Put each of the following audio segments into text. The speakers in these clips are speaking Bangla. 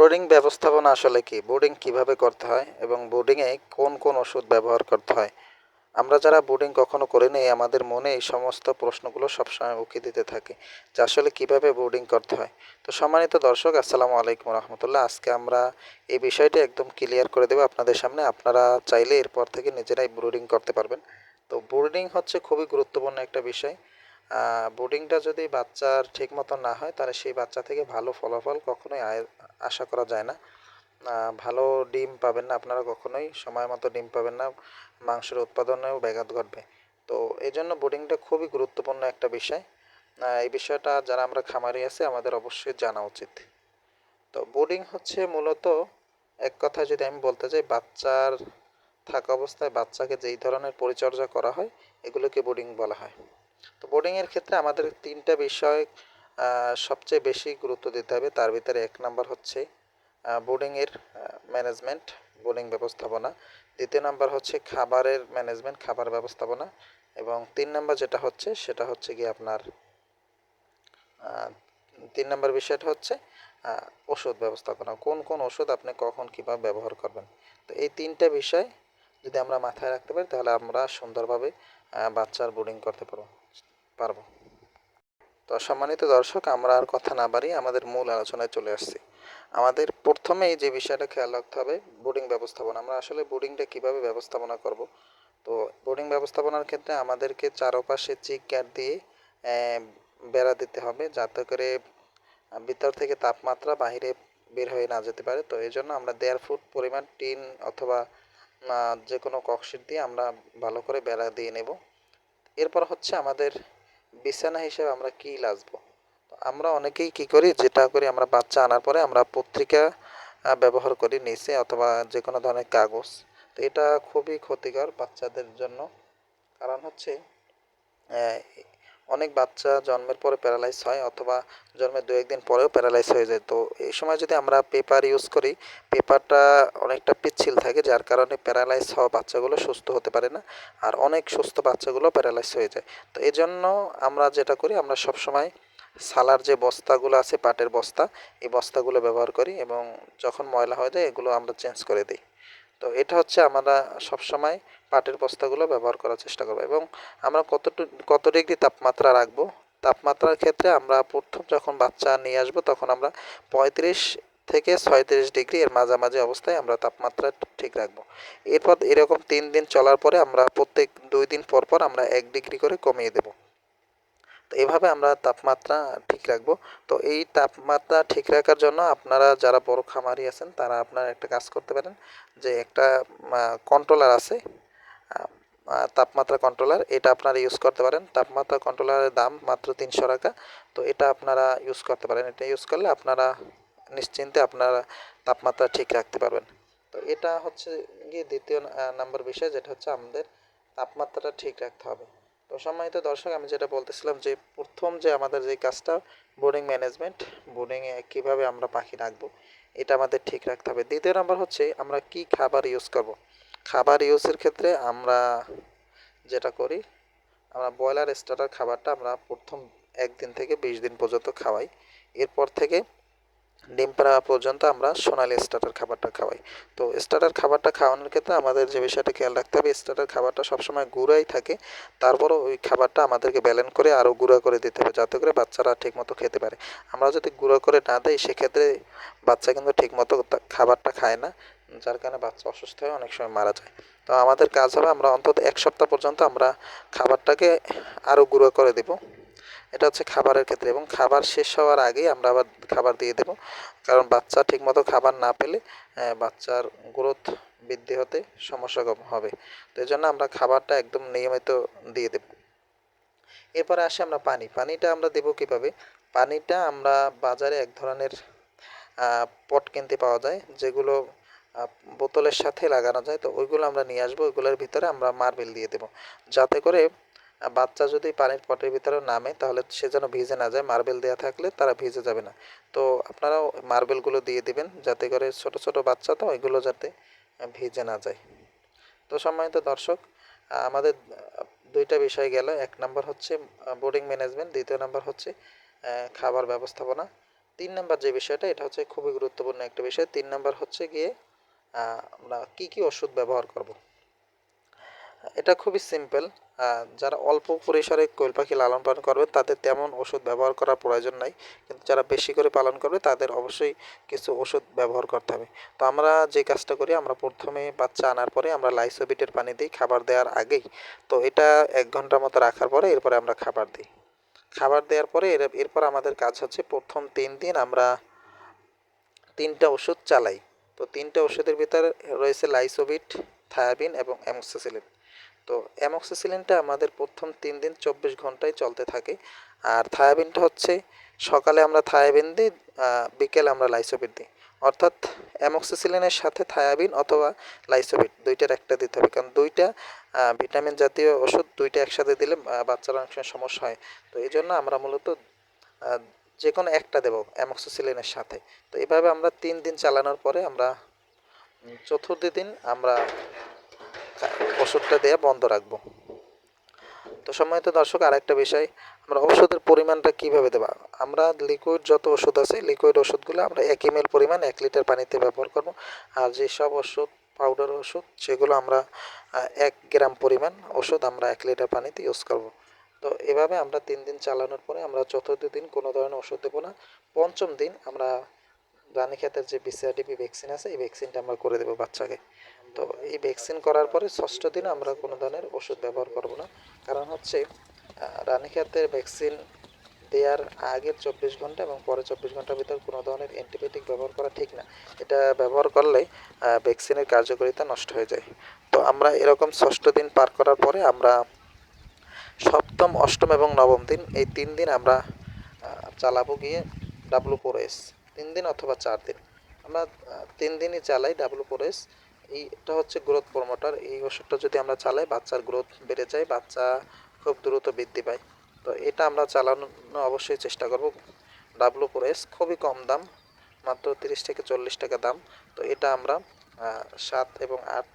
বোর্ডিং ব্যবস্থাপনা আসলে কি? বোর্ডিং কীভাবে করতে হয় এবং বোর্ডিংয়ে কোন কোন ওষুধ ব্যবহার করতে হয়? আমরা যারা বোর্ডিং কখনো করে করিনি, আমাদের মনে এই সমস্ত প্রশ্নগুলো সবসময় উকি দিতে থাকে যে আসলে কীভাবে বোর্ডিং করতে হয়। তো সম্মানিত দর্শক, আসসালামু আলাইকুম রহমতুল্লাহ। আজকে আমরা এই বিষয়টি একদম ক্লিয়ার করে দেবো আপনাদের সামনে। আপনারা চাইলে এরপর থেকে নিজেরাই বোর্ডিং করতে পারবেন। তো বোর্ডিং হচ্ছে খুবই গুরুত্বপূর্ণ একটা বিষয়। বোর্ডিংটা যদি বাচ্চার ঠিক মতো না হয়, তাহলে সেই বাচ্চা থেকে ভালো ফলাফল কখনোই আশা করা যায় না। ভালো ডিম পাবেন না আপনারা কখনোই, সময় মতো ডিম পাবেন না, মাংসের উৎপাদনেও ব্যাঘাত ঘটবে। তো এই জন্য বোর্ডিংটা খুবই গুরুত্বপূর্ণ একটা বিষয়। এই বিষয়টা যারা আমরা খামারি আছে, আমাদের অবশ্যই জানা উচিত। তো বোর্ডিং হচ্ছে মূলত এক কথা যদি আমি বলতে চাই বাচ্চার থাকা অবস্থায় বাচ্চাকে যেই ধরনের পরিচর্যা করা হয়, এগুলোকে বোর্ডিং বলা হয়। তো বোর্ডিংয়ের ক্ষেত্রে আমাদের তিনটা বিষয় সবচেয়ে বেশি গুরুত্ব দিতে হবে। তার ভিতরে এক নাম্বার হচ্ছে বোর্ডিংয়ের ম্যানেজমেন্ট বোর্ডিং ব্যবস্থাপনা। দ্বিতীয় নাম্বার হচ্ছে খাবারের ম্যানেজমেন্ট খাবার ব্যবস্থাপনা। এবং তিন নাম্বার যেটা হচ্ছে, সেটা হচ্ছে কি আপনার তিন নাম্বার বিষয়টা হচ্ছে ওষুধ ব্যবস্থাপনা। কোন কোন ওষুধ আপনি কখন কীভাবে ব্যবহার করবেন? তো এই তিনটা বিষয় যদি আমরা মাথায় রাখতে পারি, তাহলে আমরা সুন্দরভাবে বাচ্চার বোর্ডিং করতে পারব। পারব। তো সম্মানিত দর্শক, আমরা আর কথা না বাড়িয়ে আমাদের মূল আলোচনায় চলে আসছি। আমাদের প্রথমেই যে বিষয়টা খেয়াল রাখতে হবে বোর্ডিং ব্যবস্থাপনা। আমরা আসলে বোর্ডিংটা কীভাবে ব্যবস্থাপনা করব? তো বোর্ডিং ব্যবস্থাপনার ক্ষেত্রে আমাদেরকে চারপাশে চিক গ্যাট দিয়ে বেড়া দিতে হবে যাতে করে ভিতর থেকে তাপমাত্রা বাইরে বের হয়ে না যেতে পারে। তো এই জন্য আমরা দেড় ফুট পরিমাণ টিন অথবা যে কোনো ককশিট দিয়ে আমরা ভালো করে বেড়া দিয়ে নেব। এরপর হচ্ছে আমাদের বিছানা হিসেবে আমরা কি লাজবো? আমরা অনেকেই কি করি, যেটা করি আমরা বাচ্চা আনার পরে আমরা পত্রিকা ব্যবহার করি নিচে অথবা যে কোনো ধরনের কাগজ। তো এটা খুবই ক্ষতিকর বাচ্চাদের জন্য। কারণ হচ্ছে অনেক বাচ্চা জন্মের পরে প্যারালাইজ হয় অথবা জন্মের দু একদিন পরেও প্যারালাইজ হয়ে যায়। তো এই সময় যদি আমরা পেপার ইউজ করি পেপারটা অনেকটা পিচ্ছিল থাকে, যার কারণে প্যারালাইজ হওয়া বাচ্চাগুলো সুস্থ হতে পারে না আর অনেক সুস্থ বাচ্চাগুলো প্যারালাইজ হয়ে যায়। তো এই জন্য আমরা যেটা করি, আমরা সবসময় সালার যে বস্তাগুলো আছে, পাটের বস্তা, এই বস্তাগুলো ব্যবহার করি এবং যখন ময়লা হয়ে যায়, এগুলো আমরা চেঞ্জ করে দিই। তো এটা হচ্ছে আমরা সবসময় পাটের বস্তাগুলো ব্যবহার করার চেষ্টা করব এবং আমরা কত কত ডিগ্রি তাপমাত্রা রাখব? তাপমাত্রার ক্ষেত্রে আমরা প্রথম যখন বাচ্চা নিয়ে আসব তখন আমরা পঁয়ত্রিশ থেকে ছয়ত্রিশ ডিগ্রি এর মাঝামাঝি অবস্থায় আমরা তাপমাত্রা ঠিক রাখব। এরপর এরকম তিন দিন চলার পরে আমরা প্রত্যেক দুই দিন পর পর আমরা এক ডিগ্রি করে কমিয়ে দেবো। তো এভাবে আমরা তাপমাত্রা ঠিক রাখব। তো এই তাপমাত্রা ঠিক রাখার জন্য আপনারা যারা বড় খামারি আছেন, তারা আপনারা একটা কাজ করতে পারেন যে একটা কন্ট্রোলার আছে তাপমাত্রা কন্ট্রোলার এটা আপনারা ইউজ করতে পারেন। তাপমাত্রা কন্ট্রোলারের দাম মাত্র তিনশো টাকা। তো এটা আপনারা ইউজ করতে পারেন। এটা ইউজ করলে আপনারা নিশ্চিন্তে আপনারা তাপমাত্রা ঠিক রাখতে পারবেন। তো এটা হচ্ছে গিয়ে দ্বিতীয় নাম্বার বিষয়, যেটা হচ্ছে আমাদের তাপমাত্রাটা ঠিক রাখতে হবে। তো সম্মানিত দর্শক, আমি যেটা বলতেছিলাম যে প্রথম যে আমাদের যে কাজটা বোর্ডিং ম্যানেজমেন্ট বোর্ডিংয়ে কীভাবে আমরা পাখি রাখব, এটা আমাদের ঠিক রাখতে হবে। দ্বিতীয় নাম্বার হচ্ছে আমরা কি খাবার ইউজ করব? খাবার ইউজের ক্ষেত্রে আমরা যেটা করি, আমরা ব্রয়লার স্টার্টার খাবারটা আমরা প্রথম একদিন থেকে বিশ দিন পর্যন্ত খাওয়াই। এরপর থেকে ডিম পাড়া পর্যন্ত আমরা সোনালি স্টার্টার খাবারটা খাওয়াই। তো স্টার্টার খাবারটা খাওয়ানোর ক্ষেত্রে আমাদের যে বিষয়টা খেয়াল রাখতে হবে স্টার্টার খাবারটা সবসময় গুঁড়াই থাকে, তারপরও ওই খাবারটা আমাদেরকে ব্যালেন্স করে আরও গুঁড়া করে দিতে হবে, যাতে করে বাচ্চারা ঠিকমতো খেতে পারে। আমরা যদি গুঁড়ো করে না দিই, সেক্ষেত্রে বাচ্চা কিন্তু ঠিকমতো খাবারটা খায় না, যার কারণে বাচ্চা অসুস্থ হয়ে অনেক সময় মারা যায়। তো আমাদের কাজ হবে, আমরা অন্তত এক সপ্তাহ পর্যন্ত আমরা খাবারটাকে আরও গুঁড়ো করে দেব। এটা হচ্ছে খাবারের ক্ষেত্রে এবং খাবার শেষ হওয়ার আগেই আমরা আবার খাবার দিয়ে দেব। কারণ বাচ্চা ঠিকমতো খাবার না পেলে বাচ্চার গ্রোথ বৃদ্ধি হতে সমস্যা হবে। তো এই জন্য আমরা খাবারটা একদম নিয়মিত দিয়ে দেব। এরপরে আসে আমরা পানি। পানিটা আমরা দেব কীভাবে? পানিটা আমরা বাজারে এক ধরনের পট কিনতে পাওয়া যায়, যেগুলো বোতলের সাথে লাগানো যায়। তো ওইগুলো আমরা নিয়ে আসব, ওইগুলোর ভিতরে আমরা মার্বেল দিয়ে দেবো। যাতে করে বাচ্চা যদি পানির পটের ভিতরে নামে, তাহলে সে যেন ভিজে না যায়, মার্বেল দেওয়া থাকলে তারা ভিজে যাবে না। তো আপনারাও মার্বেলগুলো দিয়ে দিবেন, যাতে করে ছোট ছোট বাচ্চা তো ওইগুলো যাতে ভিজে না যায়। তো সম্মানিত দর্শক, আমাদের দুইটা বিষয় গেল। এক নম্বর হচ্ছে বোর্ডিং ম্যানেজমেন্ট দ্বিতীয় নাম্বার হচ্ছে খাবার ব্যবস্থাপনা। তিন নাম্বার যে বিষয়টা, এটা হচ্ছে খুবই গুরুত্বপূর্ণ একটা বিষয়। তিন নম্বর হচ্ছে গিয়ে আমরা কি কি ওষুধ ব্যবহার করব? এটা খুবই সিম্পল যারা অল্প পরিসরে কোয়েল পাখি লালন পালন করবে, তাদের তেমন ওষুধ ব্যবহার করার প্রয়োজন নাই। কিন্তু যারা বেশি করে পালন করবে, তাদের অবশ্যই কিছু ওষুধ ব্যবহার করতে হবে। তো আমরা যে কাজটা করি, আমরা প্রথমে বাচ্চা আনার পরে আমরা লাইসোবিটের পানি দিই খাবার দেওয়ার আগেই। তো এটা এক ঘণ্টার মতো রাখার পরে এরপরে আমরা খাবার দিই। খাবার দেওয়ার পরে এর, এরপর আমাদের কাজ হচ্ছে প্রথম তিন দিন আমরা তিনটা ওষুধ চালাই। তো তিনটা ওষুধের ভিতরে রয়েছে লাইসোবিট থায়াবিন এবং অ্যামোক্সিসিলিন তো অ্যামোক্সিসিলিনটা আমাদের প্রথম তিন দিন চব্বিশ ঘন্টায় চলতে থাকে। আর থায়াবিনটা হচ্ছে সকালে আমরা থায়াবিন দিই বিকেলে আমরা লাইসোবিট দিই। অর্থাৎ অ্যামোক্সিসিলিনের সাথে থায়াবিন অথবা লাইসোবিট দুইটার একটা দিতে হবে। কারণ দুইটা ভিটামিন জাতীয় ওষুধ দুইটা একসাথে দিলে বাচ্চার অনেক সময় সমস্যা হয়। তো এই জন্য আমরা মূলত যে কোনো একটা দেবো অ্যামোক্সিসিলিনের সাথে। তো এভাবে আমরা তিন দিন চালানোর পরে আমরা চতুর্থ দিন আমরা ওষুধটা দেওয়া বন্ধ রাখব। তো সম্মানিত দর্শক, আরেকটা বিষয়, আমরা ওষুধের পরিমাণটা কীভাবে দেবো? আমরা লিকুইড যত ওষুধ আছে লিকুইড ওষুধগুলো আমরা এক এম পরিমাণ, এক লিটার পানিতে ব্যবহার করব। আর যেসব ওষুধ পাউডার ওষুধ, সেগুলো আমরা এক গ্রাম পরিমাণ ওষুধ আমরা এক লিটার পানিতে ইউজ করব। তো এভাবে আমরা তিন দিন চালানোর পরে আমরা চতুর্থ দিন কোনো ধরনের ওষুধ দেবো না। পঞ্চম দিন আমরা রানীক্ষেতের যে বিসিআরডিপি ভ্যাকসিন আছে, এই ভ্যাকসিনটা আমরা করে দেবো বাচ্চাকে। তো এই ভ্যাকসিন করার পরে ষষ্ঠ দিন আমরা কোনো ধরনের ওষুধ ব্যবহার করব না। কারণ হচ্ছে রানীক্ষেতের ভ্যাকসিন দেওয়ার আগের চব্বিশ ঘণ্টা এবং পরে চব্বিশ ঘণ্টার ভিতর কোনো ধরনের অ্যান্টিবায়োটিক ব্যবহার করা ঠিক না। এটা ব্যবহার করলে ভ্যাকসিনের কার্যকারিতা নষ্ট হয়ে যায়। তো আমরা এরকম ষষ্ঠ দিন পার করার পরে আমরা সপ্তম, অষ্টম এবং নবম দিন এই তিন দিন আমরা চালাবো গিয়ে ডাব্লু ফোর এস তিন দিন অথবা চার দিন। আমরা তিন দিনই চালাই ডাব্লু ফোর এস এইটা হচ্ছে গ্রোথ প্রমোটার এই ওষুধটা যদি আমরা চালাই, বাচ্চার গ্রোথ বেড়ে যায়, বাচ্চা খুব দ্রুত বৃদ্ধি পায়। তো এটা আমরা চালানো অবশ্যই চেষ্টা করব। ডাব্লু এস খুবই কম দাম, মাত্র তিরিশ থেকে চল্লিশ টাকা দাম। তো এটা আমরা সাত এবং আট,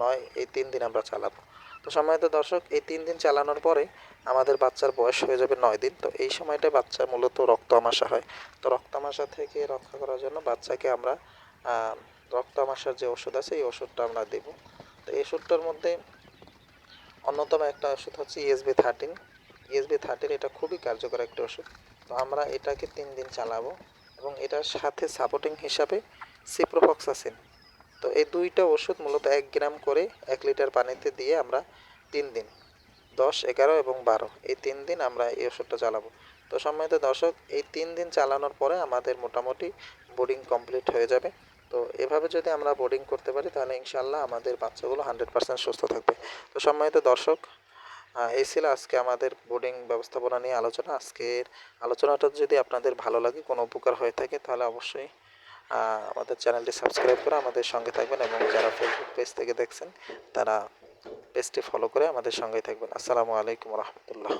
নয়, এই তিন দিন আমরা চালাবো। তো সম্মানিত দর্শক, এই তিন দিন চালানোর পরে আমাদের বাচ্চার বয়স হয়ে যাবে নয় দিন। তো এই সময়টা বাচ্চা মূলত রক্ত আমাশা হয়। তো রক্ত আমাশা থেকে রক্ষা করার জন্য বাচ্চাকে আমরা আহ, রক্ত আমাশার যে ওষুধ আছে এই ওষুধটা আমরা দেব। তো এই ওষুধটার মধ্যে অন্যতম একটা ওষুধ হচ্ছে ইএসবি থার্টিন ইএসবি থার্টিন এটা খুবই কার্যকর একটা ওষুধ। তো আমরা এটাকে তিন দিন চালাবো এবং এটার সাথে সাপোর্টিং হিসাবে সিপ্রোফক্সাসিন তো এই দুইটা ওষুধ মূলত এক গ্রাম করে এক লিটার পানিতে দিয়ে আমরা তিন দিন দশ এগারো এবং বারো এই তিন দিন আমরা এই ওষুধটা চালাবো। তো সম্মানিত দর্শক এই তিন দিন চালানোর পরে আমাদের মোটামুটি বোর্ডিং কমপ্লিট হয়ে যাবে। তো এভাবে যদি আমরা বোর্ডিং করতে পারি, তাহলে ইনশাল্লাহ আমাদের বাচ্চাগুলো হান্ড্রেড পার্সেন্ট সুস্থ থাকবে। তো সম্মানিত দর্শক এই ছিল আজকে আমাদের বোর্ডিং ব্যবস্থাপনা নিয়ে আলোচনা। আজকের আলোচনাটা যদি আপনাদের ভালো লাগে, কোনো উপকার হয়ে থাকে, তাহলে অবশ্যই আমাদের চ্যানেলটি সাবস্ক্রাইব করে আমাদের সঙ্গে থাকবেন এবং যারা ফেসবুক পেজ থেকে দেখছেন, তারা পেজটি ফলো করে আমাদের সঙ্গেই থাকবেন। আসসালামু আলাইকুম রহমতুল্লাহ।